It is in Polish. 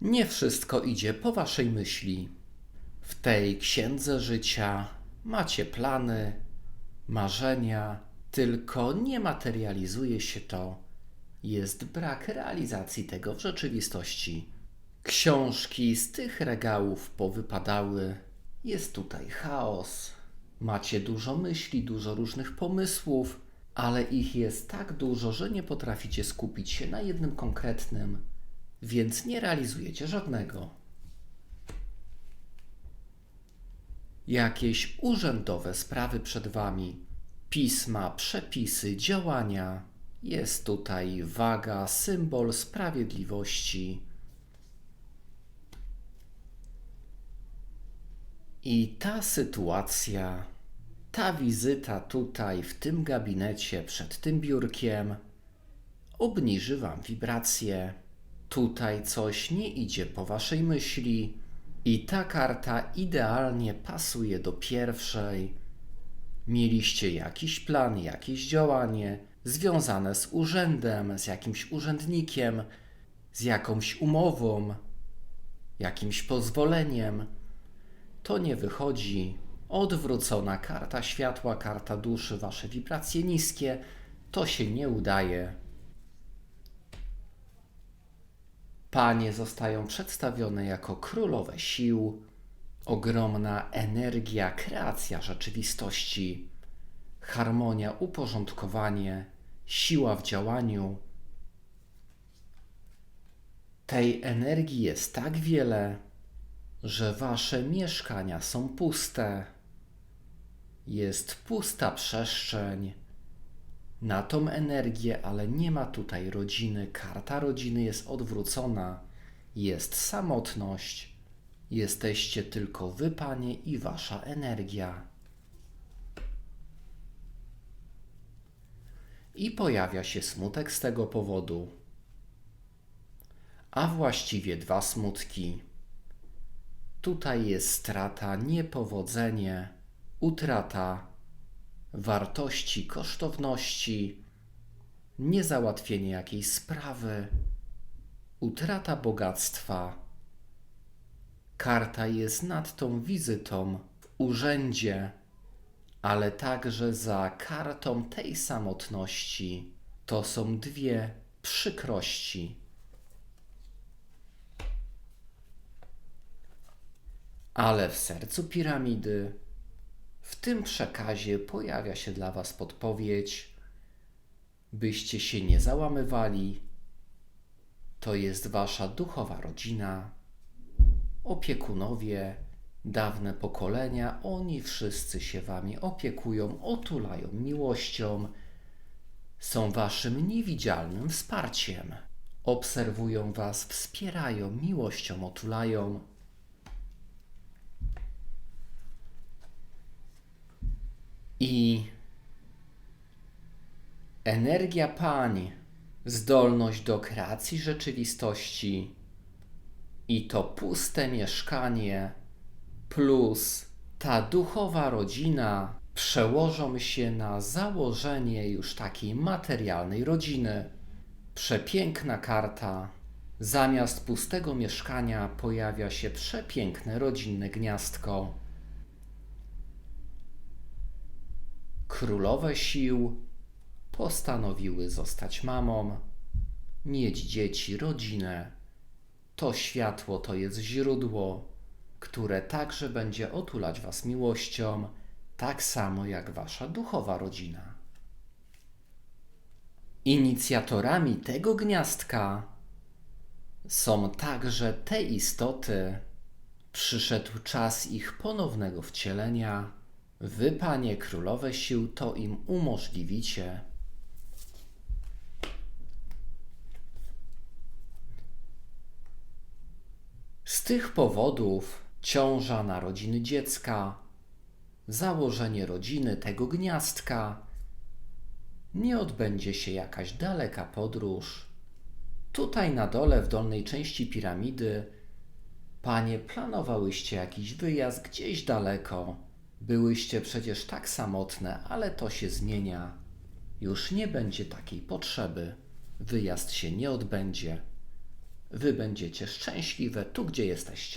Nie wszystko idzie po waszej myśli. W tej księdze życia macie plany, marzenia, tylko nie materializuje się to. Jest brak realizacji tego w rzeczywistości. Książki z tych regałów powypadały. Jest tutaj chaos. Macie dużo myśli, dużo różnych pomysłów, ale ich jest tak dużo, że nie potraficie skupić się na jednym konkretnym, więc nie realizujecie żadnego. Jakieś urzędowe sprawy przed wami, pisma, przepisy, działania. Jest tutaj waga, symbol sprawiedliwości. I ta sytuacja, ta wizyta tutaj, w tym gabinecie, przed tym biurkiem, obniży Wam wibracje. Tutaj coś nie idzie po Waszej myśli, i ta karta idealnie pasuje do pierwszej. Mieliście jakiś plan, jakieś działanie związane z urzędem, z jakimś urzędnikiem, z jakąś umową, jakimś pozwoleniem to nie wychodzi. Odwrócona karta światła, karta duszy, wasze wibracje niskie, to się nie udaje. Panie zostają przedstawione jako królowe sił, ogromna energia, kreacja rzeczywistości, harmonia, uporządkowanie, siła w działaniu. Tej energii jest tak wiele, że wasze mieszkania są puste. Jest pusta przestrzeń na tą energię, ale nie ma tutaj rodziny. Karta rodziny jest odwrócona. Jest samotność. Jesteście tylko wy, panie, i wasza energia. I pojawia się smutek z tego powodu. A właściwie dwa smutki. Tutaj jest strata, niepowodzenie, utrata wartości, kosztowności, niezałatwienie jakiejś sprawy, utrata bogactwa. Karta jest nad tą wizytą w urzędzie, ale także za kartą tej samotności. To są dwie przykrości. Ale w sercu piramidy, w tym przekazie pojawia się dla Was podpowiedź, byście się nie załamywali. To jest Wasza duchowa rodzina, opiekunowie, dawne pokolenia, oni wszyscy się Wami opiekują, otulają miłością, są Waszym niewidzialnym wsparciem. Obserwują Was, wspierają, miłością otulają. I energia pań, zdolność do kreacji rzeczywistości i to puste mieszkanie plus ta duchowa rodzina przełożą się na założenie już takiej materialnej rodziny. Przepiękna karta. Zamiast pustego mieszkania pojawia się przepiękne rodzinne gniazdko. Królowe sił postanowiły zostać mamą, mieć dzieci, rodzinę. To światło to jest źródło, które także będzie otulać Was miłością, tak samo jak Wasza duchowa rodzina. Inicjatorami tego gniazdka są także te istoty. Przyszedł czas ich ponownego wcielenia Wy, panie królowe sił, to im umożliwicie. Tych powodów ciąża narodziny dziecka, założenie rodziny tego gniazdka, nie odbędzie się jakaś daleka podróż. Tutaj na dole, w dolnej części piramidy, panie planowałyście jakiś wyjazd gdzieś daleko Byłyście przecież tak samotne, ale to się zmienia. Już nie będzie takiej potrzeby. Wyjazd się nie odbędzie. Wy będziecie szczęśliwe tu, gdzie jesteście.